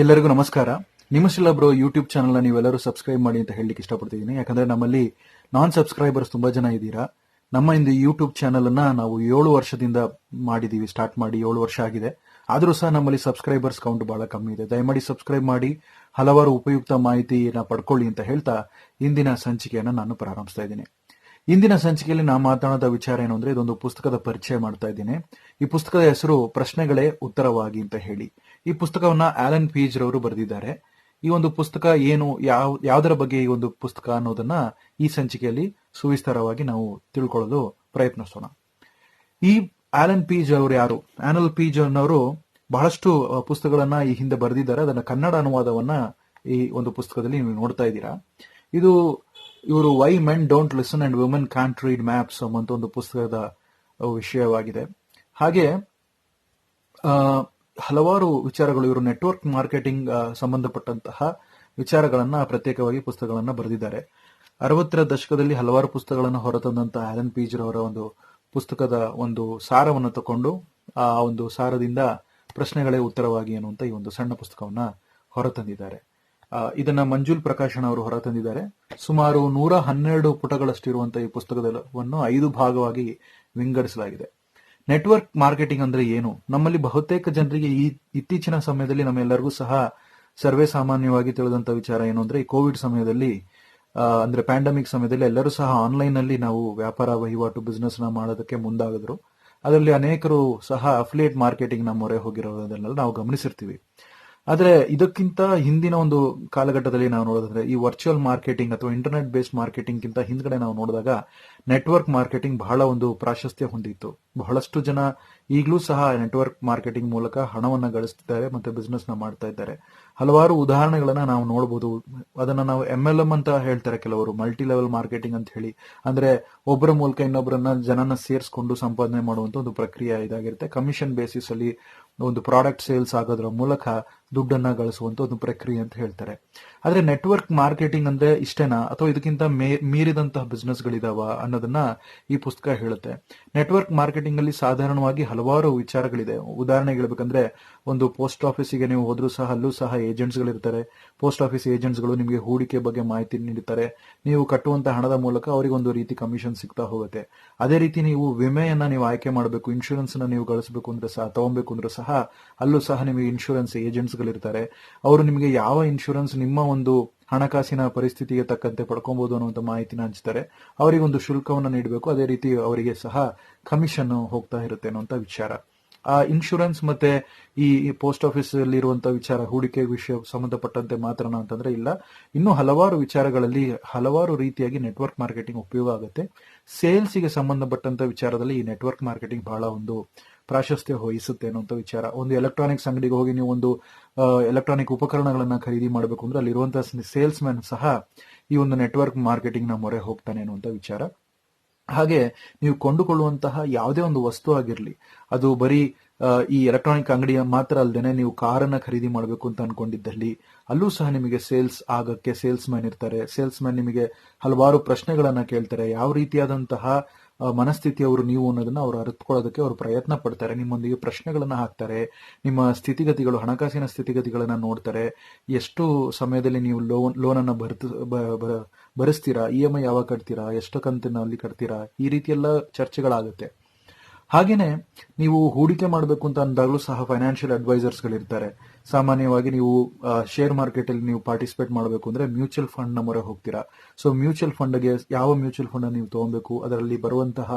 ಎಲ್ಲರಿಗೂ ನಮಸ್ಕಾರ. ನಿಮಶಿಲ್ಲ bro YouTube ಚಾನಲ್ನ ನೀವೆಲ್ಲರೂ ಸಬ್ಸ್ಕ್ರೈಬ್ ಮಾಡಿ ಅಂತ ಹೇಳಲಿಕ್ಕೆ ಇಷ್ಟಪಡ್ತಿದ್ದೀನಿ. ಯಾಕಂದ್ರೆ ನಮ್ಮಲ್ಲಿ ನಾನ್ ಸಬ್ಸ್ಕ್ರೈಬರ್ಸ್ ತುಂಬಾ ಜನ ಇದ್ದೀರಾ. ನಮ್ಮ ಇಂದು ಯೂಟ್ಯೂಬ್ ಚಾನಲ್ ಅನ್ನ ನಾವು ಏಳು ವರ್ಷದಿಂದ ಮಾಡಿದೀವಿ ಸ್ಟಾರ್ಟ್ ಮಾಡಿ ಏಳು ವರ್ಷ ಆಗಿದೆ. ಆದರೂ ಸಹ ನಮ್ಮಲ್ಲಿ ಸಬ್ಸ್ಕ್ರೈಬರ್ಸ್ ಕೌಂಟ್ ಬಹಳ ಕಮ್ಮಿ ಇದೆ. ದಯಮಾಡಿ ಸಬ್ಸ್ಕ್ರೈಬ್ ಮಾಡಿ, ಹಲವಾರು ಉಪಯುಕ್ತ ಮಾಹಿತಿನ ಪಡ್ಕೊಳ್ಳಿ ಅಂತ ಹೇಳ್ತಾ ಇಂದಿನ ಸಂಚಿಕೆಯನ್ನು ನಾನು ಪ್ರಾರಂಭಿಸ್ತಾ ಇದ್ದೀನಿ. ಇಂದಿನ ಸಂಚಿಕೆಯಲ್ಲಿ ನಾ ಮಾತನಾಡಿದ ವಿಚಾರ ಏನು ಅಂದ್ರೆ ಇದೊಂದು ಪುಸ್ತಕದ ಪರಿಚಯ ಮಾಡ್ತಾ ಇದ್ದೀನಿ. ಈ ಪುಸ್ತಕದ ಹೆಸರು ಪ್ರಶ್ನೆಗಳೇ ಉತ್ತರವಾಗಿ ಅಂತ ಹೇಳಿ. ಈ ಪುಸ್ತಕವನ್ನ ಆಲನ್ ಪೀಜ್ ರವರು ಬರೆದಿದ್ದಾರೆ. ಈ ಒಂದು ಪುಸ್ತಕ ಏನು, ಯಾವ, ಯಾವುದರ ಬಗ್ಗೆ ಈ ಒಂದು ಪುಸ್ತಕ ಅನ್ನೋದನ್ನ ಈ ಸಂಚಿಕೆಯಲ್ಲಿ ಸುವಿಸ್ತಾರವಾಗಿ ನಾವು ತಿಳ್ಕೊಳ್ಳಲು ಪ್ರಯತ್ನಿಸೋಣ. ಈ ಆಲನ್ ಪೀಜ್ ಅವರು ಯಾರು? ಆನಲ್ ಪೀಜ್ ಅನ್ನೋರು ಬಹಳಷ್ಟು ಪುಸ್ತಕಗಳನ್ನ ಈ ಹಿಂದೆ ಬರೆದಿದ್ದಾರೆ. ಅದನ್ನ ಕನ್ನಡ ಅನುವಾದವನ್ನ ಈ ಒಂದು ಪುಸ್ತಕದಲ್ಲಿ ನೀವು ನೋಡ್ತಾ ಇದ್ದೀರಾ. ಇದು ಇವರು why men don't listen and women can't read maps ಅಂತ ಒಂದು ಪುಸ್ತಕದ ವಿಷಯವಾಗಿದೆ. ಹಾಗೆ ಹಲವಾರು ವಿಚಾರಗಳು ಇವರು ನೆಟ್ವರ್ಕ್ ಮಾರ್ಕೆಟಿಂಗ್ ಸಂಬಂಧಪಟ್ಟಂತಹ ವಿಚಾರಗಳನ್ನ ಪ್ರತ್ಯೇಕವಾಗಿ ಪುಸ್ತಕಗಳನ್ನ ಬರೆದಿದ್ದಾರೆ. ಅರವತ್ತರ ದಶಕದಲ್ಲಿ ಹಲವಾರು ಪುಸ್ತಕಗಳನ್ನು ಹೊರತಂದಂತಹ ಆಲನ್ ಪೀಜರ್ ಅವರ ಒಂದು ಪುಸ್ತಕದ ಒಂದು ಸಾರವನ್ನು ತಕೊಂಡು ಆ ಒಂದು ಸಾರದಿಂದ ಪ್ರಶ್ನೆಗಳೇ ಉತ್ತರವಾಗಿ ಅನ್ನುವಂತ ಈ ಒಂದು ಸಣ್ಣ ಪುಸ್ತಕವನ್ನ ಹೊರತಂದಿದ್ದಾರೆ. ಇದನ್ನ ಮಂಜುಲ್ ಪ್ರಕಾಶನ್ ಅವರು ಹೊರತಂದಿದ್ದಾರೆ. ಸುಮಾರು ನೂರ ಹನ್ನೆರಡು ಪುಟಗಳಷ್ಟಿರುವಂತಹ ಈ ಪುಸ್ತಕವನ್ನು ಐದು ಭಾಗವಾಗಿ ವಿಂಗಡಿಸಲಾಗಿದೆ. ನೆಟ್ವರ್ಕ್ ಮಾರ್ಕೆಟಿಂಗ್ ಅಂದ್ರೆ ಏನು? ನಮ್ಮಲ್ಲಿ ಬಹುತೇಕ ಜನರಿಗೆ ಈ ಇತ್ತೀಚಿನ ಸಮಯದಲ್ಲಿ ನಮ್ಮೆಲ್ಲರಿಗೂ ಸಹ ಸರ್ವೇ ಸಾಮಾನ್ಯವಾಗಿ ತಿಳಿದಂತ ವಿಚಾರ ಏನು ಅಂದ್ರೆ, ಈ ಕೋವಿಡ್ ಸಮಯದಲ್ಲಿ ಅಂದ್ರೆ ಪ್ಯಾಂಡಮಿಕ್ ಸಮಯದಲ್ಲಿ ಎಲ್ಲರೂ ಸಹ ಆನ್ಲೈನ್ನಲ್ಲಿ ನಾವು ವ್ಯಾಪಾರ ವಹಿವಾಟು ಬಿಸ್ನೆಸ್ನ ಮಾಡೋದಕ್ಕೆ ಮುಂದಾಗಿದ್ರು. ಅದರಲ್ಲಿ ಅನೇಕರು ಸಹ ಅಫಿಲಿಯೇಟ್ ಮಾರ್ಕೆಟಿಂಗ್ನ ಮೊರೆ ಹೋಗಿರೋದನ್ನೆಲ್ಲ ನಾವು ಗಮನಿಸಿರ್ತೀವಿ. ಆದ್ರೆ ಇದಕ್ಕಿಂತ ಹಿಂದಿನ ಒಂದು ಕಾಲಘಟ್ಟದಲ್ಲಿ ನಾವು ನೋಡೋದಾದ್ರೆ ಈ ವರ್ಚುವಲ್ ಮಾರ್ಕೆಟಿಂಗ್ ಅಥವಾ ಇಂಟರ್ನೆಟ್ ಬೇಸ್ಡ್ ಮಾರ್ಕೆಟಿಂಗ್ ಗಿಂತ ಹಿಂದ್ಗಡೆ ನಾವು ನೋಡಿದಾಗ ನೆಟ್ವರ್ಕ್ ಮಾರ್ಕೆಟಿಂಗ್ ಬಹಳ ಒಂದು ಪ್ರಾಶಸ್ತ್ಯ ಹೊಂದಿತ್ತು. ಬಹಳಷ್ಟು ಜನ ಈಗಲೂ ಸಹ ನೆಟ್ವರ್ಕ್ ಮಾರ್ಕೆಟಿಂಗ್ ಮೂಲಕ ಹಣವನ್ನು ಗಳಿಸ್ತಿದ್ದಾರೆ ಮತ್ತೆ ಬಿಸ್ನೆಸ್ನ ಮಾಡ್ತಾ ಇದ್ದಾರೆ. ಹಲವಾರು ಉದಾಹರಣೆಗಳನ್ನ ನಾವು ನೋಡಬಹುದು ಅದನ್ನ ನಾವು ಎಂ ಎಲ್ ಎಂ ಅಂತ ಹೇಳ್ತಾರೆ ಕೆಲವರು ಮಲ್ಟಿ ಲೆವೆಲ್ ಮಾರ್ಕೆಟಿಂಗ್ ಅಂತ ಹೇಳಿ. ಅಂದ್ರೆ ಒಬ್ಬರ ಮೂಲಕ ಇನ್ನೊಬ್ಬರನ್ನ ಜನನ ಸೇರಿಸ್ಕೊಂಡು ಸಂಪಾದನೆ ಮಾಡುವಂತ ಒಂದು ಪ್ರಕ್ರಿಯೆ ಇದಾಗಿರುತ್ತೆ. ಕಮಿಷನ್ ಬೇಸಿಸ್ ಅಲ್ಲಿ ಒಂದು ಪ್ರಾಡಕ್ಟ್ ಸೇಲ್ಸ್ ಆಗೋದ್ರ ಮೂಲಕ ದುಡ್ಡನ್ನ ಗಳಿಸುವಂತ ಒಂದು ಪ್ರಕ್ರಿಯೆ ಅಂತ ಹೇಳ್ತಾರೆ. ಆದ್ರೆ ನೆಟ್ವರ್ಕ್ ಮಾರ್ಕೆಟಿಂಗ್ ಅಂದ್ರೆ ಇಷ್ಟೇನಾ? ಅಥವಾ ಇದಕ್ಕಿಂತ ಮೀರಿದಂತಹ ಬಿಸ್ನೆಸ್ ಗಳಿದಾವ? ಅನ್ನೋದನ್ನ ಈ ಪುಸ್ತಕ ಹೇಳುತ್ತೆ. ನೆಟ್ವರ್ಕ್ ಮಾರ್ಕೆಟಿಂಗ್ ಅಲ್ಲಿ ಸಾಧಾರಣವಾಗಿ ಹಲವಾರು ವಿಚಾರಗಳಿದೆ. ಉದಾಹರಣೆ ಹೇಳ್ಬೇಕಂದ್ರೆ, ಒಂದು ಪೋಸ್ಟ್ ಆಫೀಸಿಗೆ ನೀವು ಹೋದ್ರೂ ಸಹ, ಅಲ್ಲೂ ಸಹ ಏಜೆಂಟ್ಸ್ ಗಳಿರ್ತಾರೆ ಪೋಸ್ಟ್ ಆಫೀಸ್ ಏಜೆಂಟ್ಸ್ಗಳು ನಿಮಗೆ ಹೂಡಿಕೆ ಬಗ್ಗೆ ಮಾಹಿತಿ ನೀಡುತ್ತಾರೆ. ನೀವು ಕಟ್ಟುವಂತಹ ಹಣದ ಮೂಲಕ ಅವರಿಗೆ ಒಂದು ರೀತಿ ಕಮಿಷನ್ ಸಿಗ್ತಾ ಹೋಗುತ್ತೆ. ಅದೇ ರೀತಿ ನೀವು ವಿಮೆಯನ್ನ ನೀವು ಆಯ್ಕೆ ಮಾಡಬೇಕು ಇನ್ಶೂರೆನ್ಸ್ನ ನೀವು ಗಳಿಸಬೇಕು ಅಂದ್ರೆ ಸಹ, ತಗೊಬೇಕು ಅಂದ್ರೆ ಸಹ, ಅಲ್ಲೂ ಸಹ ನಿಮಗೆ ಇನ್ಶೂರೆನ್ಸ್ ಏಜೆಂಟ್ಸ್ ಗಳಿರ್ತಾರೆ. ಅವರು ನಿಮಗೆ ಯಾವ ಇನ್ಶೂರೆನ್ಸ್ ನಿಮ್ಮ ಒಂದು ಹಣಕಾಸಿನ ಪರಿಸ್ಥಿತಿಗೆ ತಕ್ಕಂತೆ ಪಡ್ಕೊಬಹುದು ಅನ್ನುವಂತ ಮಾಹಿತಿನ ಹಂಚ್ತಾರೆ. ಅವರಿಗೆ ಒಂದು ಶುಲ್ಕವನ್ನು ನೀಡಬೇಕು. ಅದೇ ರೀತಿ ಅವರಿಗೆ ಸಹ ಕಮಿಷನ್ ಹೋಗ್ತಾ ಇರುತ್ತೆ ಅನ್ನುವಂತ ವಿಚಾರ. ಆ ಇನ್ಶೂರೆನ್ಸ್ ಮತ್ತೆ ಈ ಪೋಸ್ಟ್ ಆಫೀಸ್ ಅಲ್ಲಿ ಇರುವಂತಹ ವಿಚಾರ, ಹೂಡಿಕೆ ವಿಷಯ ಸಂಬಂಧಪಟ್ಟಂತೆ ಮಾತ್ರ ಅಂತಂದ್ರೆ ಇಲ್ಲ. ಇನ್ನು ಹಲವಾರು ವಿಚಾರಗಳಲ್ಲಿ ಹಲವಾರು ರೀತಿಯಾಗಿ ನೆಟ್ವರ್ಕ್ ಮಾರ್ಕೆಟಿಂಗ್ ಉಪಯೋಗ ಆಗುತ್ತೆ. ಸೇಲ್ಸ್ಗೆ ಸಂಬಂಧಪಟ್ಟಂತ ವಿಚಾರದಲ್ಲಿ ಈ ನೆಟ್ವರ್ಕ್ ಮಾರ್ಕೆಟಿಂಗ್ ಬಹಳ ಒಂದು ಪ್ರಾಶಸ್ತ್ಯ ವಹಿಸುತ್ತೆ ಅನ್ನುವಂಥ ವಿಚಾರ. ಒಂದು ಎಲೆಕ್ಟ್ರಾನಿಕ್ಸ್ ಅಂಗಡಿಗೆ ಹೋಗಿ ನೀವು ಒಂದು ಎಲೆಕ್ಟ್ರಾನಿಕ್ ಉಪಕರಣಗಳನ್ನ ಖರೀದಿ ಮಾಡಬೇಕು ಅಂದ್ರೆ ಅಲ್ಲಿರುವಂತಹ ಸೇಲ್ಸ್ ಮ್ಯಾನ್ ಸಹ ಈ ಒಂದು ನೆಟ್ವರ್ಕ್ ಮಾರ್ಕೆಟಿಂಗ್ನ ಮೊರೆ ಹೋಗ್ತಾನೆ ಅನ್ನುವಂಥ ವಿಚಾರ. ಹಾಗೆ ನೀವು ಕೊಂಡುಕೊಳ್ಳುವಂತಹ ಯಾವುದೇ ಒಂದು ವಸ್ತು ಆಗಿರಲಿ, ಅದು ಬರೀ ಈ ಎಲೆಕ್ಟ್ರಾನಿಕ್ ಅಂಗಡಿಯ ಮಾತ್ರ ಅಲ್ಲದೆ ನೀವು ಕಾರನ್ನ ಖರೀದಿ ಮಾಡಬೇಕು ಅಂತ ಅನ್ಕೊಂಡಿದ್ದಲ್ಲಿ, ಅಲ್ಲೂ ಸಹ ನಿಮಗೆ ಸೇಲ್ಸ್ ಆಗಕ್ಕೆ ಸೇಲ್ಸ್ ಮ್ಯಾನ್ ಇರ್ತಾರೆ. ಸೇಲ್ಸ್ ಮ್ಯಾನ್ ನಿಮಗೆ ಹಲವಾರು ಪ್ರಶ್ನೆಗಳನ್ನ ಕೇಳ್ತಾರೆ. ಯಾವ ರೀತಿಯಾದಂತಹ ಮನಸ್ಥಿತಿಯವರು ನೀವು ಅನ್ನೋದನ್ನ ಅವರು ಅರಿತುಕೊಳ್ಳೋದಕ್ಕೆ ಅವರು ಪ್ರಯತ್ನ ಪಡ್ತಾರೆ. ನಿಮ್ಮೊಂದಿಗೆ ಪ್ರಶ್ನೆಗಳನ್ನ ಹಾಕ್ತಾರೆ. ನಿಮ್ಮ ಸ್ಥಿತಿಗತಿಗಳು, ಹಣಕಾಸಿನ ಸ್ಥಿತಿಗತಿಗಳನ್ನ ನೋಡ್ತಾರೆ. ಎಷ್ಟು ಸಮಯದಲ್ಲಿ ನೀವು ಲೋನ್ ಲೋನ್ ಅನ್ನ ಭರ್ತು, ಬ- ಬ- ಭರಿಸ್ತೀರಾ? ಇ ಎಂ ಐ ಯಾವಾಗ ಕಟ್ತೀರಾ? ಎಷ್ಟು ಕಂತಿನಲ್ಲಿ ಕಟ್ತೀರಾ? ಈ ರೀತಿಯೆಲ್ಲ ಚರ್ಚೆಗಳಾಗುತ್ತೆ. ಹಾಗೇನೆ ನೀವು ಹೂಡಿಕೆ ಮಾಡಬೇಕು ಅಂತ ಅಂದಾಗಲೂ ಸಹ ಫೈನಾನ್ಷಿಯಲ್ ಅಡ್ವೈಸರ್ಸ್ ಗಳಿರ್ತಾರೆ. ಸಾಮಾನ್ಯವಾಗಿ ನೀವು ಶೇರ್ ಮಾರ್ಕೆಟ್ ಅಲ್ಲಿ ನೀವು ಪಾರ್ಟಿಸಿಪೇಟ್ ಮಾಡಬೇಕು ಅಂದ್ರೆ ಮ್ಯೂಚುವಲ್ ಫಂಡ್ನ ಮೊರೆ ಹೋಗ್ತೀರಾ. ಸೊ ಮ್ಯೂಚುವಲ್ ಫಂಡ್ಗೆ ಯಾವ ಮ್ಯೂಚುವಲ್ ಫಂಡ್ ನೀವು ತಗೊಬೇಕು, ಅದರಲ್ಲಿ ಬರುವಂತಹ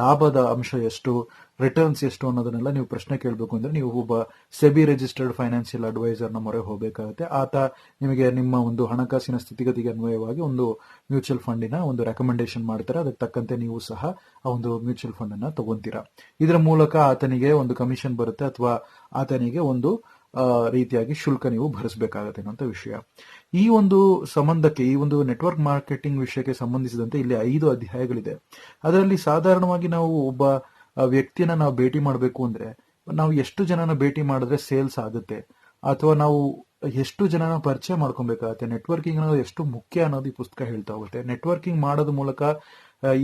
ಲಾಭದ ಅಂಶ ಎಷ್ಟು ರಿಟರ್ನ್ಸ್ ಎಷ್ಟು ಅನ್ನೋದನ್ನೆಲ್ಲ ನೀವು ಪ್ರಶ್ನೆ ಕೇಳಬೇಕು ಅಂದ್ರೆ ನೀವು ಒಬ್ಬ ಸೆಬಿ ರಿಜಿಸ್ಟರ್ಡ್ ಫೈನಾನ್ಷಿಯಲ್ ಅಡ್ವೈಸರ್ನ ಮೊರೆ ಹೋಗಬೇಕಾಗುತ್ತೆ. ಆತ ನಿಮಗೆ ನಿಮ್ಮ ಒಂದು ಹಣಕಾಸಿನ ಸ್ಥಿತಿಗತಿಗೆ ಅನ್ವಯವಾಗಿ ಒಂದು ಮ್ಯೂಚುವಲ್ ಫಂಡಿನ ಒಂದು ರೆಕಮೆಂಡೇಶನ್ ಮಾಡ್ತಾರೆ. ಅದಕ್ಕೆ ತಕ್ಕಂತೆ ನೀವು ಸಹ ಆ ಒಂದು ಮ್ಯೂಚುವಲ್ ಫಂಡ್ ಅನ್ನ ತಗೊಂತೀರಾ. ಇದರ ಮೂಲಕ ಆತನಿಗೆ ಒಂದು ಕಮಿಷನ್ ಬರುತ್ತೆ ಅಥವಾ ಆತನಿಗೆ ಒಂದು ರೀತಿಯಾಗಿ ಶುಲ್ಕ ನೀವು ಭರಿಸಬೇಕಾಗತ್ತೆ ಅನ್ನೋಂಥ ವಿಷಯ. ಈ ಒಂದು ಸಂಬಂಧಕ್ಕೆ, ಈ ಒಂದು ನೆಟ್ವರ್ಕ್ ಮಾರ್ಕೆಟಿಂಗ್ ವಿಷಯಕ್ಕೆ ಸಂಬಂಧಿಸಿದಂತೆ ಇಲ್ಲಿ ಐದು ಅಧ್ಯಾಯಗಳಿದೆ. ಅದರಲ್ಲಿ ಸಾಧಾರಣವಾಗಿ ನಾವು ಒಬ್ಬ ವ್ಯಕ್ತಿಯನ್ನ ನಾವು ಭೇಟಿ ಮಾಡಬೇಕು ಅಂದ್ರೆ, ನಾವು ಎಷ್ಟು ಜನನ ಭೇಟಿ ಮಾಡಿದ್ರೆ ಸೇಲ್ಸ್ ಆಗುತ್ತೆ? ಅಥವಾ ನಾವು ಎಷ್ಟು ಜನನ ಪರಿಚಯ ಮಾಡ್ಕೊಬೇಕಾಗತ್ತೆ? ನೆಟ್ವರ್ಕಿಂಗ್ ಅನ್ನೋದು ಎಷ್ಟು ಮುಖ್ಯ ಅನ್ನೋದು ಈ ಪುಸ್ತಕ ಹೇಳ್ತಾ ಹೋಗುತ್ತೆ. ನೆಟ್ವರ್ಕಿಂಗ್ ಮಾಡೋದ್ ಮೂಲಕ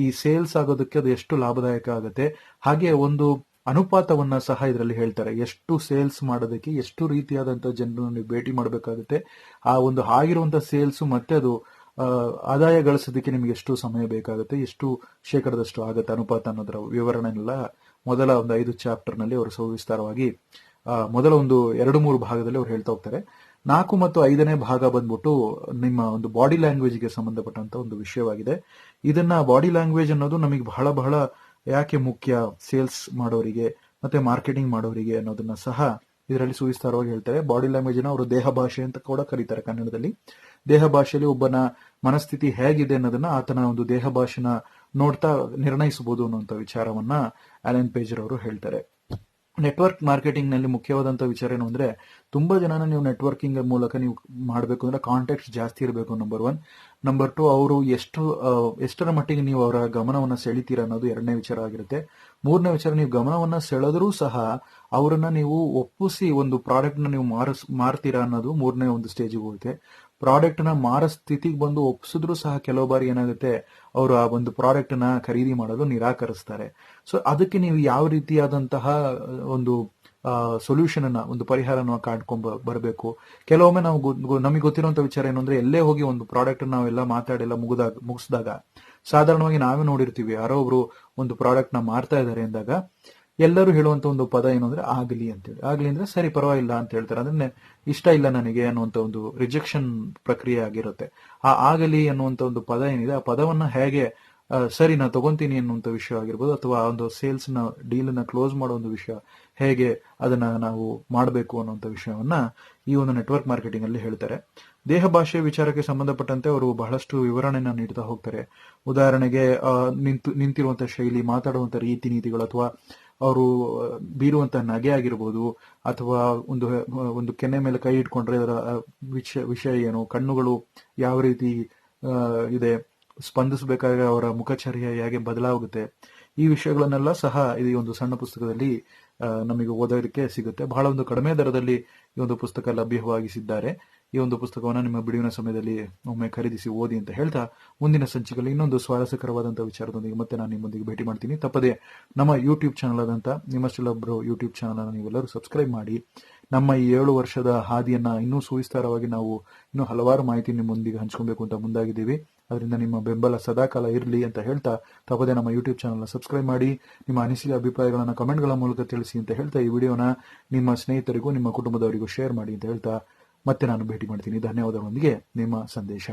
ಈ ಸೇಲ್ಸ್ ಆಗೋದಕ್ಕೆ ಅದು ಎಷ್ಟು ಲಾಭದಾಯಕ ಆಗುತ್ತೆ? ಹಾಗೆ ಒಂದು ಅನುಪಾತವನ್ನ ಸಹ ಇದರಲ್ಲಿ ಹೇಳ್ತಾರೆ. ಎಷ್ಟು ಸೇಲ್ಸ್ ಮಾಡೋದಕ್ಕೆ ಎಷ್ಟು ರೀತಿಯಾದಂತಹ ಜನರನ್ನು ನೀವು ಭೇಟಿ ಮಾಡಬೇಕಾಗುತ್ತೆ. ಆ ಒಂದು ಆಗಿರುವಂತಹ ಸೇಲ್ಸ್ ಮತ್ತೆ ಅದು ಆದಾಯ ಗಳಿಸೋದಕ್ಕೆ ನಿಮಗೆ ಎಷ್ಟು ಸಮಯ ಬೇಕಾಗುತ್ತೆ, ಎಷ್ಟು ಶೇಕಡದಷ್ಟು ಆಗುತ್ತೆ ಅನುಪಾತ ಅನ್ನೋದರ ವಿವರಣೆನೆಲ್ಲ ಮೊದಲ ಒಂದು ಐದು ಚಾಪ್ಟರ್ನಲ್ಲಿ ಅವರು ಸವಿಸ್ತಾರವಾಗಿ ಮೊದಲ ಒಂದು ಎರಡು ಮೂರು ಭಾಗದಲ್ಲಿ ಅವ್ರು ಹೇಳ್ತಾ ಹೋಗ್ತಾರೆ. ನಾಲ್ಕು ಮತ್ತು ಐದನೇ ಭಾಗ ಬಂದ್ಬಿಟ್ಟು ನಿಮ್ಮ ಒಂದು ಬಾಡಿ ಲ್ಯಾಂಗ್ವೇಜ್ಗೆ ಸಂಬಂಧಪಟ್ಟಂತ ಒಂದು ವಿಷಯವಾಗಿದೆ. ಇದನ್ನ ಬಾಡಿ ಲ್ಯಾಂಗ್ವೇಜ್ ಅನ್ನೋದು ನಮಗೆ ಬಹಳ ಬಹಳ ಯಾಕೆ ಮುಖ್ಯ ಸೇಲ್ಸ್ ಮಾಡೋರಿಗೆ ಮತ್ತೆ ಮಾರ್ಕೆಟಿಂಗ್ ಮಾಡೋರಿಗೆ ಅನ್ನೋದನ್ನ ಸಹ ಇದರಲ್ಲಿ ಸುವಿಸ್ತಾರವಾಗಿ ಹೇಳ್ತಾರೆ. ಬಾಡಿ ಲ್ಯಾಂಗ್ವೇಜ್ ಅವರು ದೇಹ ಭಾಷೆ ಅಂತ ಕೂಡ ಕರೀತಾರೆ ಕನ್ನಡದಲ್ಲಿ. ದೇಹ ಭಾಷೆಯಲ್ಲಿ ಒಬ್ಬನ ಮನಸ್ಥಿತಿ ಹೇಗಿದೆ ಅನ್ನೋದನ್ನ ಆತನ ಒಂದು ದೇಹ ಭಾಷೆನ ನೋಡ್ತಾ ನಿರ್ಣಯಿಸಬಹುದು ಅನ್ನುವಂತ ವಿಚಾರವನ್ನ ಅಲೆನ್ ಪೇಜರ್ ಅವರು ಹೇಳ್ತಾರೆ. ನೆಟ್ವರ್ಕ್ ಮಾರ್ಕೆಟಿಂಗ್ನಲ್ಲಿ ಮುಖ್ಯವಾದಂತ ವಿಚಾರ ಏನು ಅಂದ್ರೆ, ತುಂಬಾ ಜನನ ನೀವು ನೆಟ್ವರ್ಕಿಂಗ್ ಮೂಲಕ ನೀವು ಮಾಡಬೇಕು ಅಂದ್ರೆ ಕಾಂಟ್ಯಾಕ್ಟ್ ಜಾಸ್ತಿ ಇರಬೇಕು ನಂಬರ್ ಒನ್ ನಂಬರ್ ಟು ಅವರು ಎಷ್ಟು ಎಷ್ಟರ ಮಟ್ಟಿಗೆ ನೀವು ಅವರ ಗಮನವನ್ನು ಸೆಳಿತೀರ ಅನ್ನೋದು ಎರಡನೇ ವಿಚಾರ ಆಗಿರುತ್ತೆ. ಮೂರನೇ ವಿಚಾರ, ನೀವು ಗಮನವನ್ನ ಸೆಳೆದರೂ ಸಹ ಅವರನ್ನ ನೀವು ಒಪ್ಪಿಸಿ ಒಂದು ಪ್ರಾಡಕ್ಟ್ ನೀವು ಮಾರಸ್, ಮಾರ್ತೀರಾ ಅನ್ನೋದು ಮೂರನೇ ಒಂದು ಸ್ಟೇಜಿಗೆ ಹೋಗುತ್ತೆ. ಪ್ರಾಡಕ್ಟ್ನ ಮಾರ ಸ್ಥಿತಿಗೆ ಬಂದು ಒಪ್ಸಿದ್ರು ಸಹ ಕೆಲವು ಬಾರಿ ಏನಾಗುತ್ತೆ, ಅವರು ಆ ಒಂದು ಪ್ರಾಡಕ್ಟ್ನ ಖರೀದಿ ಮಾಡಲು ನಿರಾಕರಿಸ್ತಾರೆ. ಸೊ ಅದಕ್ಕೆ ನೀವು ಯಾವ ರೀತಿಯಾದಂತಹ ಒಂದು ಸೊಲ್ಯೂಷನ್ ಅನ್ನ, ಒಂದು ಪರಿಹಾರನ ಕಾಡ್ಕೊಂಡ್ ಬರಬೇಕು? ಕೆಲವೊಮ್ಮೆ ನಾವು ನಮಗೆ ಗೊತ್ತಿರುವಂತ ವಿಚಾರ ಏನು ಅಂದ್ರೆ, ಎಲ್ಲೇ ಹೋಗಿ ಒಂದು ಪ್ರಾಡಕ್ಟ್ ನಾವೆಲ್ಲ ಮಾತಾಡೆಲ್ಲ ಮುಗಿದಾಗ, ಮುಗಿಸಿದಾಗ, ಸಾಧಾರಣವಾಗಿ ನಾವೇ ನೋಡಿರ್ತೀವಿ, ಯಾರೋ ಒಬ್ರು ಒಂದು ಪ್ರಾಡಕ್ಟ್ನ ಮಾರ್ತಾ ಇದ್ದಾರೆ ಎಂದಾಗ ಎಲ್ಲರೂ ಹೇಳುವಂತ ಒಂದು ಪದ ಏನು ಅಂದ್ರೆ ಆಗಲಿ ಅಂತೇಳಿ ಆಗ್ಲಿ ಅಂದ್ರೆ ಸರಿ, ಪರವಾಗಿಲ್ಲ ಅಂತ ಹೇಳ್ತಾರೆ. ಅದನ್ನ ಇಷ್ಟ ಇಲ್ಲ ನನಗೆ ಅನ್ನುವಂತ ಒಂದು ರಿಜೆಕ್ಷನ್ ಪ್ರಕ್ರಿಯೆ ಆಗಿರುತ್ತೆ. ಆ ಆಗಲಿ ಅನ್ನುವಂತ ಒಂದು ಪದ ಏನಿದೆ, ಆ ಪದವನ್ನ ಹೇಗೆ ಸರಿ, ನಾ ತಗೊಂತೀನಿ ಅನ್ನುವಂತ ವಿಷಯ ಆಗಿರ್ಬೋದು, ಅಥವಾ ಒಂದು ಸೇಲ್ಸ್ನ ಡೀಲ್ನ ಕ್ಲೋಸ್ ಮಾಡೋ ಒಂದು ವಿಷಯ, ಹೇಗೆ ಅದನ್ನ ನಾವು ಮಾಡಬೇಕು ಅನ್ನುವಂತ ವಿಷಯವನ್ನ ಈ ಒಂದು ನೆಟ್ವರ್ಕ್ ಮಾರ್ಕೆಟಿಂಗ್ ಅಲ್ಲಿ ಹೇಳ್ತಾರೆ. ದೇಹ ಭಾಷೆ ವಿಚಾರಕ್ಕೆ ಸಂಬಂಧಪಟ್ಟಂತೆ ಅವರು ಬಹಳಷ್ಟು ವಿವರಣೆನ ನೀಡ್ತಾ ಹೋಗ್ತಾರೆ. ಉದಾಹರಣೆಗೆ ನಿಂತು ನಿಂತಿರುವಂತಹ ಶೈಲಿ, ಮಾತಾಡುವಂತ ರೀತಿ ನೀತಿಗಳು ಅಥವಾ ಅವರು ಬೀರುವಂತಹ ನಗೆ ಆಗಿರ್ಬೋದು ಅಥವಾ ಒಂದು ಒಂದು ಕೆನ್ನೆ ಮೇಲೆ ಕೈ ಇಟ್ಕೊಂಡ್ರೆ ಅದರ ವಿಷಯ ವಿಷಯ ಏನು, ಕಣ್ಣುಗಳು ಯಾವ ರೀತಿ ಇದೆ, ಸ್ಪಂದಿಸಬೇಕಾದ್ರೆ ಅವರ ಮುಖಚರ್ಯ ಹೇಗೆ ಬದಲಾಗುತ್ತೆ, ಈ ವಿಷಯಗಳನ್ನೆಲ್ಲ ಸಹ ಈ ಒಂದು ಸಣ್ಣ ಪುಸ್ತಕದಲ್ಲಿ ನಮಗೆ ಓದೋದಕ್ಕೆ ಸಿಗುತ್ತೆ. ಬಹಳ ಒಂದು ಕಡಿಮೆ ದರದಲ್ಲಿ ಈ ಒಂದು ಪುಸ್ತಕ ಲಭ್ಯವಾಗಿಸಿದ್ದಾರೆ. ಈ ಒಂದು ಪುಸ್ತಕವನ್ನು ನಿಮ್ಮ ಬಿಡುವಿನ ಸಮಯದಲ್ಲಿ ಒಮ್ಮೆ ಖರೀದಿಸಿ ಓದಿ ಅಂತ ಹೇಳ್ತಾ ಮುಂದಿನ ಸಂಚಿಕೆಯಲ್ಲಿ ಇನ್ನೊಂದು ಸ್ವಾರಸ್ಯಕರವಾದಂಥ ವಿಚಾರದೊಂದಿಗೆ ಮತ್ತೆ ನಾನು ನಿಮ್ಮೊಂದಿಗೆ ಭೇಟಿ ಮಾಡ್ತೀನಿ. ತಪ್ಪದೆ ನಮ್ಮ ಯೂಟ್ಯೂಬ್ ಚಾನಲ್ ಆದಂತ ನಿಮ್ಮಷ್ಟೊಬ್ಬರು ಯೂಟ್ಯೂಬ್ ಚಾನಲ್ ನೀವೆಲ್ಲರೂ ಸಬ್ಸ್ಕ್ರೈಬ್ ಮಾಡಿ. ನಮ್ಮ ಈ ಏಳು ವರ್ಷದ ಹಾದಿಯನ್ನ ಇನ್ನೂ ಸುವಿಸ್ತಾರವಾಗಿ ನಾವು ಇನ್ನೂ ಹಲವಾರು ಮಾಹಿತಿ ನಿಮ್ಮೊಂದಿಗೆ ಹಂಚ್ಕೊಬೇಕು ಅಂತ ಮುಂದಾಗಿದ್ದೀವಿ. ಅದರಿಂದ ನಿಮ್ಮ ಬೆಂಬಲ ಸದಾಕಾಲ ಇರಲಿ ಅಂತ ಹೇಳ್ತಾ ತಪ್ಪದೆ ನಮ್ಮ ಯೂಟ್ಯೂಬ್ ಚಾನಲ್ನ ಸಬ್ಸ್ಕ್ರೈಬ್ ಮಾಡಿ. ನಿಮ್ಮ ಅನಿಸಿಕೆ, ಅಭಿಪ್ರಾಯಗಳನ್ನು ಕಮೆಂಟ್ಗಳ ಮೂಲಕ ತಿಳಿಸಿ ಅಂತ ಹೇಳ್ತಾ ಈ ವಿಡಿಯೋನ ನಿಮ್ಮ ಸ್ನೇಹಿತರಿಗೂ, ನಿಮ್ಮ ಕುಟುಂಬದವರಿಗೂ ಶೇರ್ ಮಾಡಿ ಅಂತ ಹೇಳ್ತಾ ಮತ್ತೆ ನಾನು ಭೇಟಿ ಮಾಡ್ತೀನಿ. ಧನ್ಯವಾದಗಳೊಂದಿಗೆ ನಿಮ್ಮ ಸಂದೇಶ.